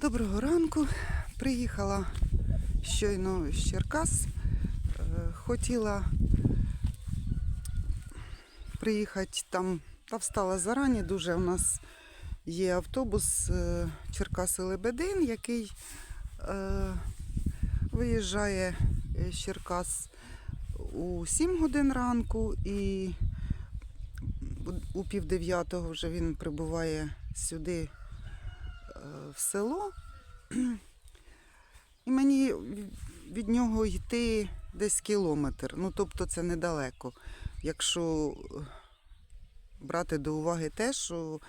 Доброго ранку. Приїхала щойно з Черкас. Е, Хотіла приїхати там, та встала зарані. Дуже у нас є автобус е, Черкаси Лебедин, який е, виїжджає з Черкас у 7 годин ранку і у пів дев'ятого вже він прибуває сюди в село. І мені від нього йти десь кілометр. Ну, тобто це недалеко. Якщо е, брати до уваги те, що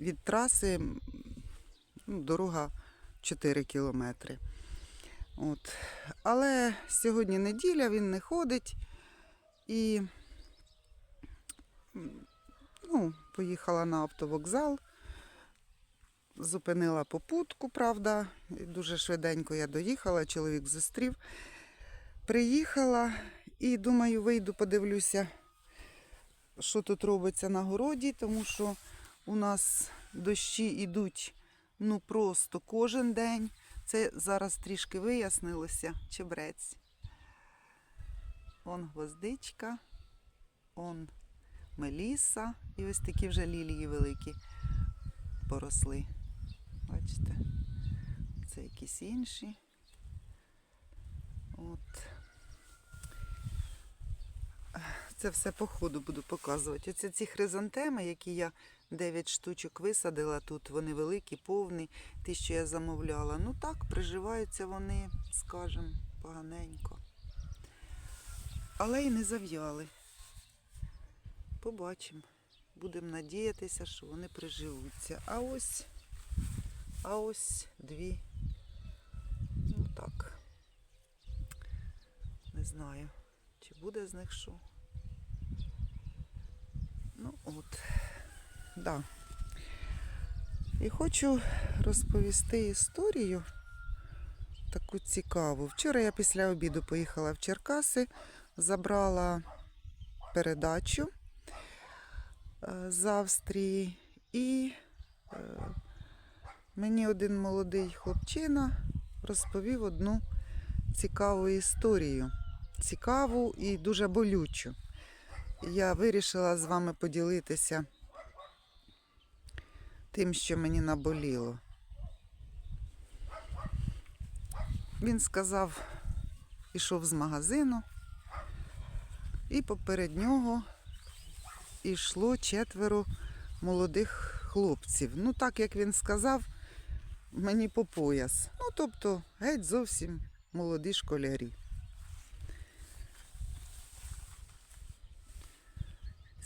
від траси ну, дорога 4 кілометри. От. Але сьогодні неділя, він не ходить. І ну, поїхала на автовокзал, зупинила попутку, правда. І Дуже швиденько я доїхала, чоловік зустрів. Приїхала і думаю, вийду, подивлюся, що тут робиться на городі, тому що у нас дощі йдуть ну просто кожен день. Це зараз трішки вияснилося, чебрець. Он гвоздичка, он меліса і ось такі вже лілії великі поросли. Бачите? Це якісь інші. От. Це все по ходу буду показувати. Оце ці хризантеми, які я 9 штучок висадила тут, вони великі, повні, ті, що я замовляла. Ну так, приживаються вони, скажімо, поганенько. Але й не зав'яли. Побачимо. Будемо надіятися, що вони приживуться. А ось, а ось дві. Ну так. Не знаю, чи буде з них що. Ну от, да. І хочу розповісти історію таку цікаву. Вчора я після обіду поїхала в Черкаси, забрала передачу е, з Австрії і е, мені один молодий хлопчина розповів одну цікаву історію. Цікаву і дуже болючу. Я вирішила з вами поділитися тим, що мені наболіло. Він сказав, ішов з магазину, і поперед нього йшло четверо молодих хлопців. Ну, так як він сказав, мені по пояс. Ну, тобто, геть зовсім молоді школярі.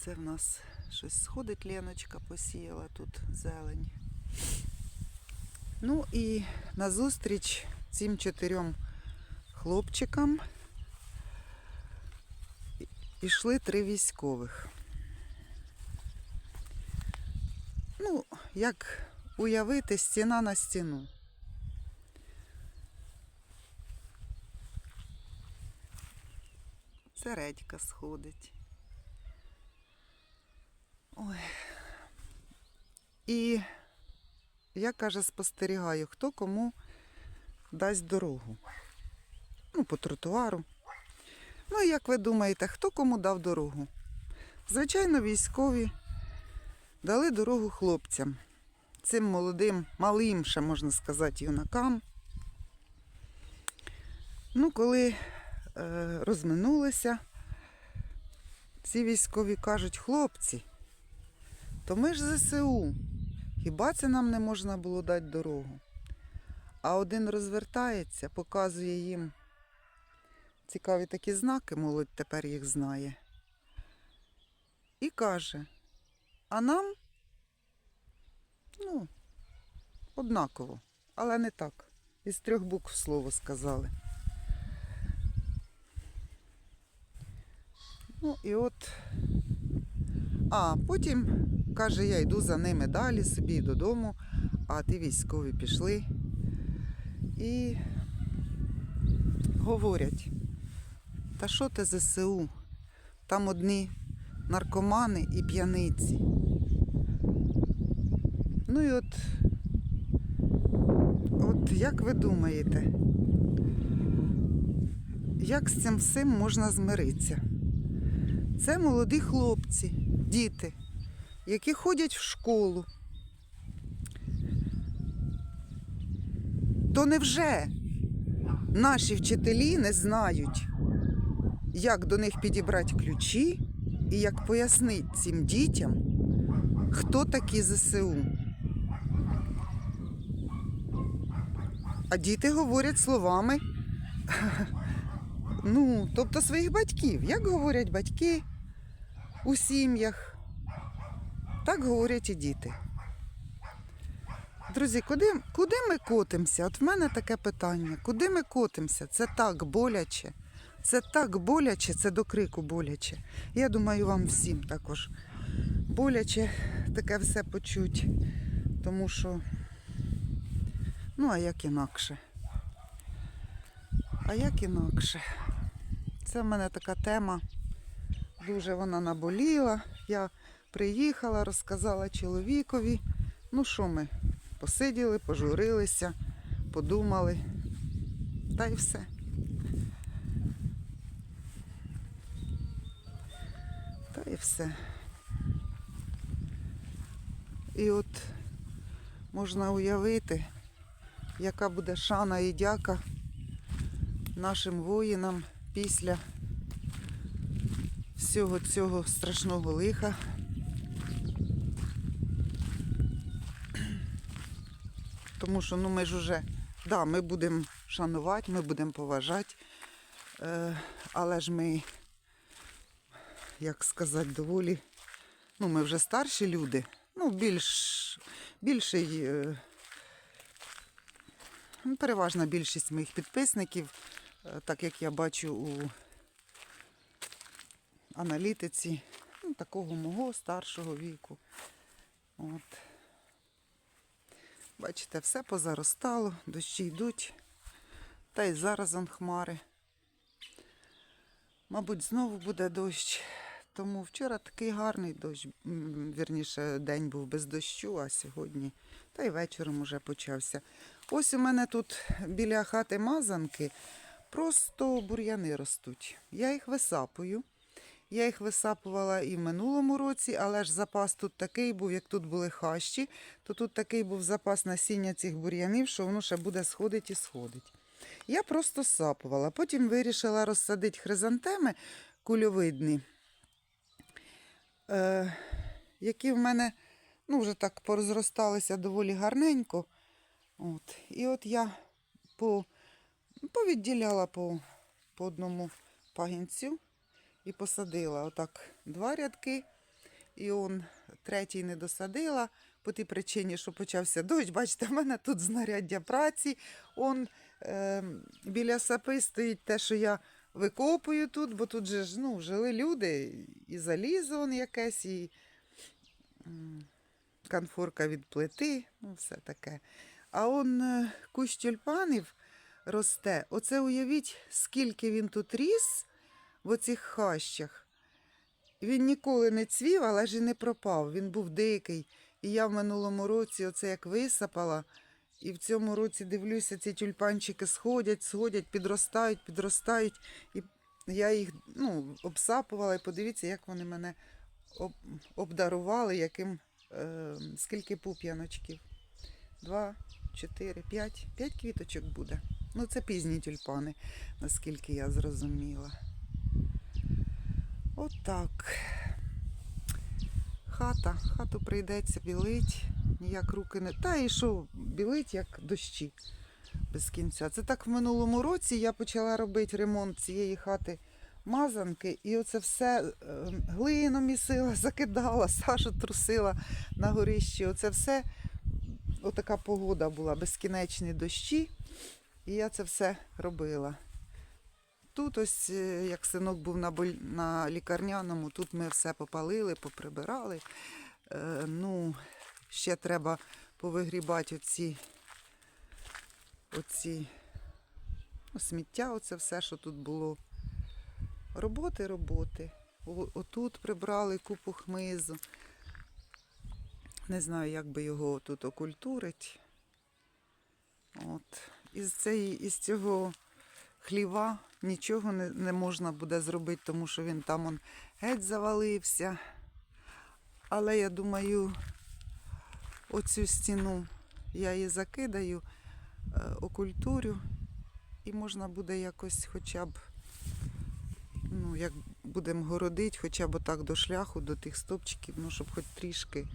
Це в нас щось сходить, Леночка посіяла тут зелень. Ну і назустріч цим чотирьом хлопчикам ішли три військових. Ну, як уявити стіна на стіну. Це редька сходить. Ой. І я, каже, спостерігаю, хто кому дасть дорогу. Ну, по тротуару. Ну, і як ви думаєте, хто кому дав дорогу? Звичайно, військові дали дорогу хлопцям. Цим молодим, малим, ще можна сказати, юнакам. Ну, коли е, розминулися, ці військові кажуть, хлопці, то ми ж ЗСУ. Хіба це нам не можна було дати дорогу? А один розвертається, показує їм цікаві такі знаки, молодь тепер їх знає. І каже, а нам, ну, однаково, але не так. Із трьох букв слово сказали. Ну і от. А потім каже, я йду за ними далі, собі додому, а ті військові пішли і говорять, та що ти ЗСУ? Там одні наркомани і п'яниці. Ну і от От як ви думаєте, як з цим всім можна змиритися? Це молоді хлопці, діти, які ходять в школу. То невже наші вчителі не знають, як до них підібрати ключі і як пояснити цим дітям, хто такі ЗСУ? А діти говорять словами, ну, тобто своїх батьків. Як говорять батьки у сім'ях, так говорять і діти. Друзі, куди, куди ми котимося? От в мене таке питання. Куди ми котимося? Це так боляче. Це так боляче, це до крику боляче. Я думаю, вам всім також боляче таке все почуть. Тому що, ну, а як інакше? А як інакше? Це в мене така тема. Дуже вона наболіла. Я приїхала, розказала чоловікові. Ну що ми? Посиділи, пожурилися, подумали. Та й все. Та й все. І от можна уявити, яка буде шана і дяка нашим воїнам після всього цього страшного лиха. Тому що ну, ми ж уже, да, ми будемо шанувати, ми будемо поважати, е, але ж ми, як сказати, доволі, ну, ми вже старші люди, ну, більш, більший, е, переважна більшість моїх підписників, е, так як я бачу у аналітиці, ну, такого мого старшого віку. От. Бачите, все позаростало, дощі йдуть. Та й зараз он хмари. Мабуть, знову буде дощ. Тому вчора такий гарний дощ, вірніше, день був без дощу, а сьогодні, та й вечором уже почався. Ось у мене тут біля хати мазанки просто бур'яни ростуть. Я їх висапую. Я їх висапувала і в минулому році, але ж запас тут такий був, як тут були хащі, то тут такий був запас насіння цих бур'янів, що воно ще буде сходить і сходить. Я просто сапувала. Потім вирішила розсадити хризантеми кульовидні, е, які в мене ну, вже так порозросталися доволі гарненько. От. І от я по, повідділяла по, по одному пагінцю і посадила отак два рядки. І он третій не досадила по тій причині, що почався дощ. Бачите, в мене тут знаряддя праці. Он е, біля сапи стоїть те, що я викопую тут, бо тут же ж ну, жили люди, і залізо он якесь, і м, конфорка від плити, ну все таке. А он е, кущ тюльпанів росте. Оце уявіть, скільки він тут ріс в оцих хащах. Він ніколи не цвів, але ж і не пропав. Він був дикий. І я в минулому році оце як висапала. І в цьому році дивлюся, ці тюльпанчики сходять, сходять, підростають, підростають. І я їх ну, обсапувала, і подивіться, як вони мене об, обдарували, яким, е, скільки пуп'яночків. Два, чотири, п'ять. П'ять квіточок буде. Ну, це пізні тюльпани, наскільки я зрозуміла. Отак. Хата, хату прийдеться білить, ніяк руки не. Та і що білить, як дощі без кінця. Це так в минулому році я почала робити ремонт цієї хати мазанки, і оце все е, глину місила, закидала, Сашу трусила на горищі. Оце все, отака погода була, безкінечні дощі. І я це все робила. Тут ось, е, як синок був на, боль... на лікарняному, тут ми все попалили, поприбирали. Е, ну, ще треба повигрібати оці, оці ну, сміття, оце все, що тут було. Роботи, роботи. О- Отут прибрали купу хмизу. Не знаю, як би його тут окультурить. От. Із, цієї, із цього хліва нічого не, не можна буде зробити, тому що він там он геть завалився. Але я думаю, оцю стіну я її закидаю, е, окультурю, і можна буде якось хоча б, ну, як будемо городити, хоча б так до шляху, до тих стопчиків, ну, щоб хоч трішки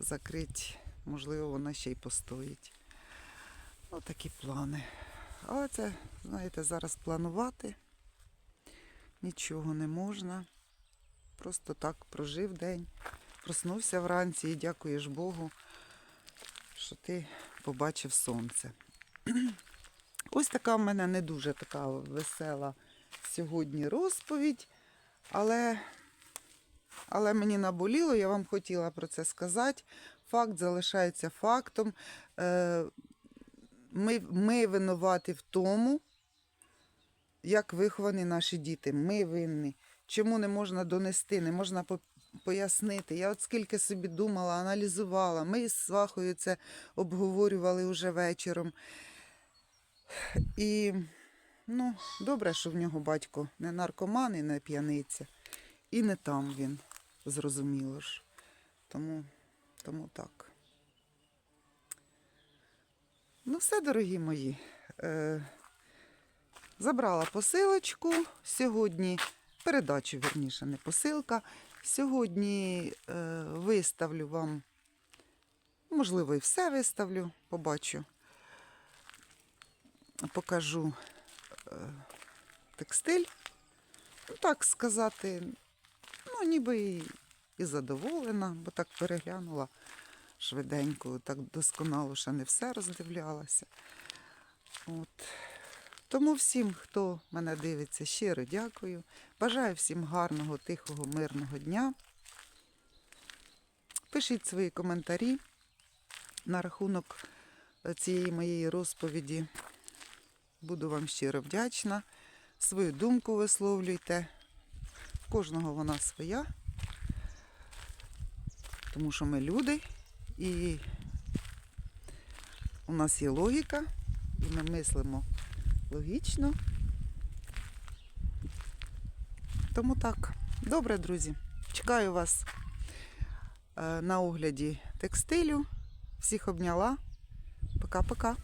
закрити. Можливо, вона ще й постоїть. Ну, такі плани. Але це, знаєте, зараз планувати нічого не можна. Просто так прожив день, проснувся вранці і дякуєш Богу, що ти побачив сонце. Ось така в мене не дуже така весела сьогодні розповідь, але, але мені наболіло, я вам хотіла про це сказати. Факт залишається фактом. Е, Ми, ми винуваті в тому, як виховані наші діти. Ми винні. Чому не можна донести, не можна пояснити. Я от скільки собі думала, аналізувала. Ми з свахою це обговорювали уже вечором. І ну, добре, що в нього батько не наркоман і не п'яниця. І не там він, зрозуміло ж. Тому, тому так. Ну, все, дорогі мої. Е, забрала посилочку. Сьогодні передачу, вірніше, не посилка. Сьогодні е, виставлю вам, можливо, і все виставлю, побачу. Покажу е, текстиль. Ну, так сказати, ну, ніби і, і задоволена, бо так переглянула швиденько, так досконало ще не все роздивлялася. От. Тому всім, хто мене дивиться, щиро дякую. Бажаю всім гарного, тихого, мирного дня. Пишіть свої коментарі на рахунок е, цієї моєї розповіді. Буду вам щиро вдячна. Свою думку висловлюйте. Кожного вона своя. Тому що ми люди і у нас є логіка, і ми мислимо логічно. Тому так. Добре, друзі. Чекаю вас е, на огляді текстилю. Всіх обняла. Пока-пока.